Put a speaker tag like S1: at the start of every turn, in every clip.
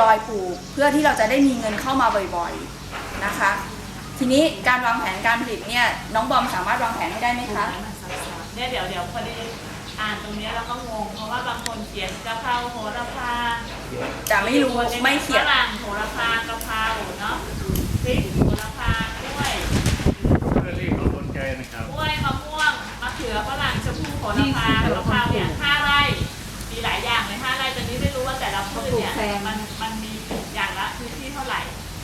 S1: ยอยปลูกเพื่อที่เราจะได้มีเงินเข้ามาบ่อยๆนะคะ ทีนี้การวางแผนการผลิตเนี่ยน้องบอมสามารถวางแผนให้ได้ไหมคะ
S2: เนี่ยเดี๋ยวเดี๋ยวพอดีอ่านตรงเนี้ยแล้วก็งงเพราะว่าบางคนเขียนกะเพราโหระพา
S1: แต่ไม่รู้ไม่เขียน
S2: ฝรั่งโหระพากะเพราเนาะพริกโหระพากล้วย
S3: เพื่อที่เขาสนใจนะครับ
S2: กล้วยมะม่วงมะเขือฝรั่งชะพูโหระพา เนี่ยมันมันมีอย่างละพื้นที่เท่าไหร่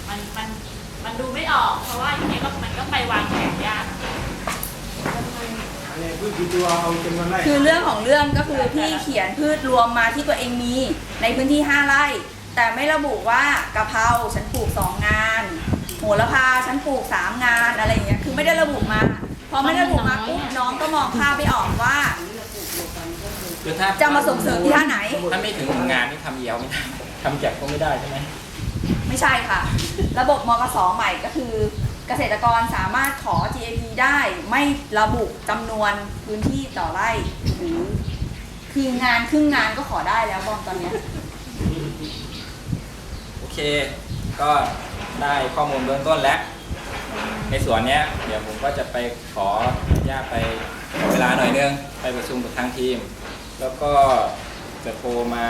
S2: มันมันมันดูไม่ออก เพราะว่าอย่างนี้ก็มันก็ไปวางแผนยาก
S4: อะไรพืชกี่ตัวเอาจำนวนไร่
S1: คือเรื่องของเรื่องก็คือพี่เขียนพืชรวมมาที่ตัวเองมีในพื้นที่ 5 ไร่ แต่ไม่ระบุว่ากะเพราฉันปลูก 2 งาน โหระพาฉันปลูก 3 งานอะไรอย่างเงี้ยคือไม่ได้ระบุมาพอไม่ได้ระบุมาปุ๊บน้องก็มองภาพไม่ออกว่า
S5: คือถ้า
S1: จะมาส่งเสริมที่ท่าไหน
S5: ถ้าไม่ถึงงานนี่ทำเยียวไม่ได้ทำแจกก็ไม่ได้ใช่ไหม
S1: ไม่ใช่ค่ะ ระบบมกสใหม่ก็คือเกษตรกรสามารถขอ GAP ได้ไม่ระบุจำนวนพื้นที่ต่อไร่หรือคืองานครึ่งงานก็ขอได้แล้วบอมตอนเนี้ย
S5: โอเค ก็ได้ข้อมูลเบื้องต้นแล้ว ในส่วนเนี้ย เดี๋ยวผมก็จะไปขออนุญาตไปขอเวลาหน่อยนึง ไปประชุมกับทางทีม แล้วก็จะโทรมา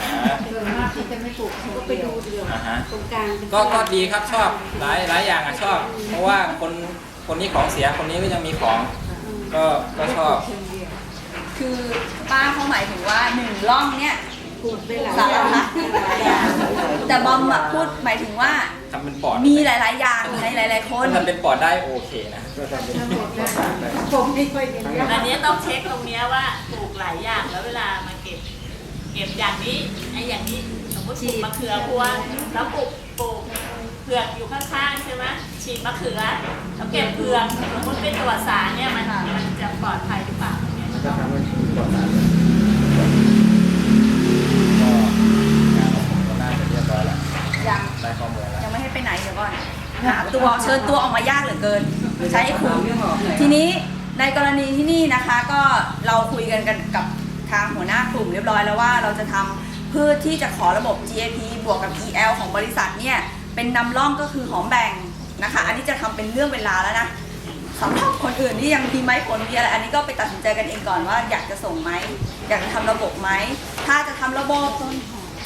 S5: หา
S6: ส่วนมากเขาจะไม่ปลูกก็ไปดูเดียว
S5: อ่าฮะ
S6: ตรงกลางเป็น
S5: ก็ก็ดีครับชอบหลายหลายอย่างอะชอบ เพราะว่าคนคนนี้ของเสียคนนี้ก็ยังมีของก็ก็ชอบ
S1: คือป้าเขาหมายถึงว่าหนึ่งร่องเนี่ย
S6: ปลูกได้หลาย
S1: สาร
S6: อย่าง
S1: พัดแต่บอมอะพูดหมายถึงว่า
S5: ทำเป็นปอด
S1: มีหลาย ๆ อย่างในหลาย ๆ คน
S5: ถ้าทำเป็นปอดได้โอเคนะ
S6: ผมไม่ค่อยเห็นเยอะ
S2: อันนี้ต้องเช็คตรงเนี้ยว่าปลูกหลายอย่างแล้วเวลามาเก็บ เก็บอย่างนี้ไอ้อย่างนี้สมมติปลูกมะเขือพวงแล้วปลูกปลูกเผือกอยู่ข้างๆใช่ไหมฉีดมะเขือแล้วเก็บเผือกสมมติเป็นตัวจสารเนี่ยมันมันจะปลอดภัยหรือเปล่าเนี่ยมัน
S4: จะ
S2: ต้อง
S4: ทำให้ปลอดภัย
S5: ก็งานของผมก็น่าจะเรียบร้อยแล้ว
S1: ยัง
S5: ได้ข้อมูลแล้ว
S1: ยังไม่ให้ไปไหนเดี๋ยวก่อนหาตั วเชิญตัวออกมายากเหลือเกิน ใช้ให้คุ้มทีนี้ในกรณีที่นี่นะคะก็เราคุยกันกันกับทางหัวหน้ากลุ่มเรียบร้อยแล้วว่าเราจะทำพืชที่จะขอระบบ GAP บวกกับ EL ของบริษัทเนี่ยเป็นนำร่องก็คือหอมแบ่งนะคะ อันนี้จะทำเป็นเรื่องเวลาแล้วนะสำหรับคนอื่นที่ยังมีไม้ผลมีอะไรอันนี้ก็ไปตัดสินใจกันเองก่อนว่าอยากจะส่งไหมอยากจะทำระบบไหมถ้าจะทำระบบ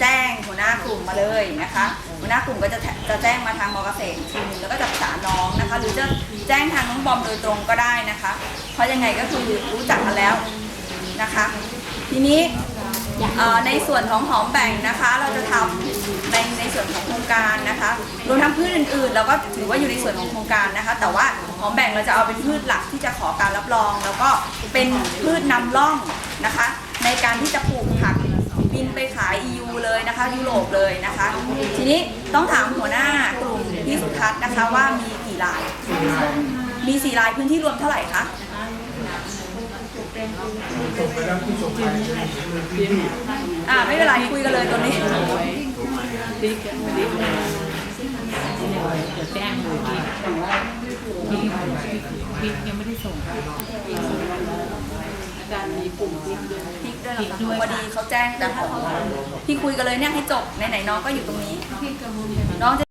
S1: แจ้งหัวหน้ากลุ่มมาเลยนะคะ หัวหน้ากลุ่มก็จะจะแจ้งมาทางมอเกษตรทีนึงแล้วก็จะประสานน้องนะคะ หรือจะแจ้งทางน้องบอมโดยตรงก็ได้นะคะ เพราะยังไงก็คือรู้จักกันแล้วนะคะ ทีนี้ในส่วนของหอมแบ่งนะคะ เราจะทำในในส่วนของโครงการนะคะรวมทั้งพืชอื่นๆเราก็ถือว่าอยู่ในส่วนของโครงการนะคะ แต่ว่าหอมแบ่งเราจะเอาเป็นพืชหลักที่จะขอการรับรอง แล้วก็เป็นพืชนำร่องนะคะ ในการที่จะ นะคะยุโรปเลยนะคะ ทีนี้ต้องถามหัวหน้ากลุ่มพี่สุทัศน์นะคะว่ามีกี่ลาย มีสี่ลายพื้นที่รวมเท่าไหร่คะ
S4: ส่งไปแล้วที่ส่งไป
S1: อ่าไม่เป็นไรคุยกันเลยตรงนี้
S7: จะแจ้งเลยที่ที่ติ๊กยังไม่ได้ส่ง
S6: อาจารย์มีกลุ่มที่ด้วย
S1: พริกด้วยเหรอคะพอดีเขาแจ้งแต่ของพี่คุยกันเลยเนี่ยให้จบไหนๆน้องก็อยู่ตรงนี้น้องจะ